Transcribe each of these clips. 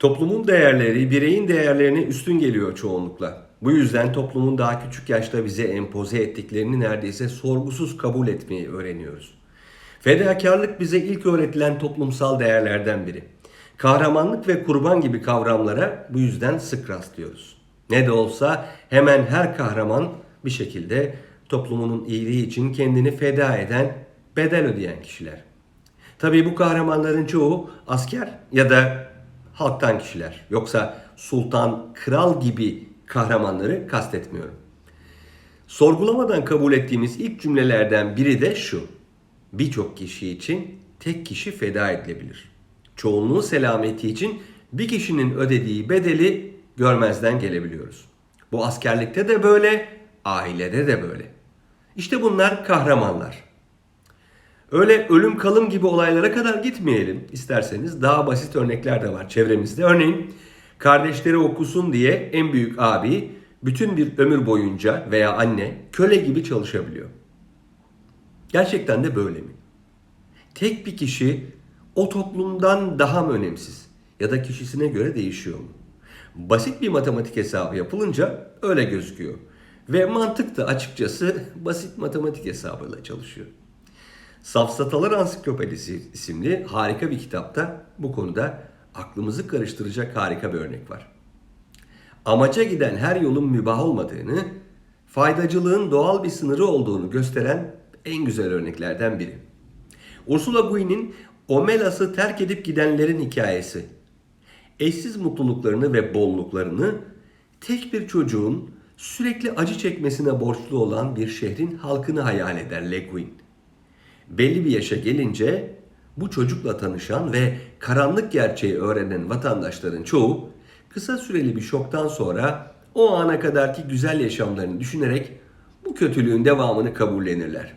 Toplumun değerleri bireyin değerlerine üstün geliyor çoğunlukla. Bu yüzden toplumun daha küçük yaşta bize empoze ettiklerini neredeyse sorgusuz kabul etmeyi öğreniyoruz. Fedakarlık bize ilk öğretilen toplumsal değerlerden biri. Kahramanlık ve kurban gibi kavramlara bu yüzden sık rastlıyoruz. Ne de olsa hemen her kahraman bir şekilde toplumunun iyiliği için kendini feda eden, bedel ödeyen kişiler. Tabii bu kahramanların çoğu asker ya da halktan kişiler. Yoksa sultan, kral gibi kahramanları kastetmiyorum. Sorgulamadan kabul ettiğimiz ilk cümlelerden biri de şu. Birçok kişi için tek kişi feda edilebilir. Çoğunluğun selameti için bir kişinin ödediği bedeli görmezden gelebiliyoruz. Bu askerlikte de böyle, ailede de böyle. İşte bunlar kahramanlar. Öyle ölüm kalım gibi olaylara kadar gitmeyelim isterseniz. Daha basit örnekler de var çevremizde. Örneğin kardeşleri okusun diye en büyük abi bütün bir ömür boyunca veya anne köle gibi çalışabiliyor. Gerçekten de böyle mi? Tek bir kişi o toplumdan daha mı önemsiz? Ya da kişisine göre değişiyor mu? Basit bir matematik hesabı yapılınca öyle gözüküyor. Ve mantık da açıkçası basit matematik hesabıyla çalışıyor. Safsatalar Ansiklopedisi isimli harika bir kitapta bu konuda aklımızı karıştıracak harika bir örnek var. Amaca giden her yolun mübah olmadığını, faydacılığın doğal bir sınırı olduğunu gösteren en güzel örneklerden biri. Ursula Guin'in Omelas'ı terk edip gidenlerin hikayesi. Eşsiz mutluluklarını ve bolluklarını tek bir çocuğun sürekli acı çekmesine borçlu olan bir şehrin halkını hayal eder Le Guin belli bir yaşa gelince bu çocukla tanışan ve karanlık gerçeği öğrenen vatandaşların çoğu kısa süreli bir şoktan sonra o ana kadarki güzel yaşamlarını düşünerek bu kötülüğün devamını kabullenirler.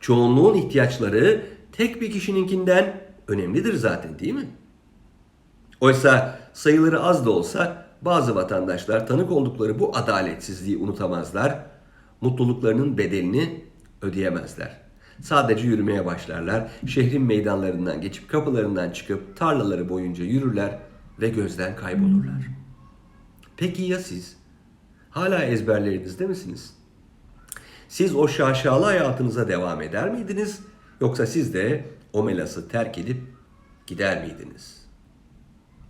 Çoğunluğun ihtiyaçları tek bir kişininkinden önemlidir zaten değil mi? Oysa sayıları az da olsa bazı vatandaşlar tanık oldukları bu adaletsizliği unutamazlar, mutluluklarının bedelini ödeyemezler. Sadece yürümeye başlarlar, şehrin meydanlarından geçip kapılarından çıkıp tarlaları boyunca yürürler ve gözden kaybolurlar. Peki ya siz? Hala ezberlerinizde misiniz? Siz o şaşalı hayatınıza devam eder miydiniz? Yoksa siz de o melası terk edip gider miydiniz?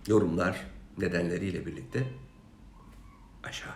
Yorumlar nedenleriyle birlikte aşağı.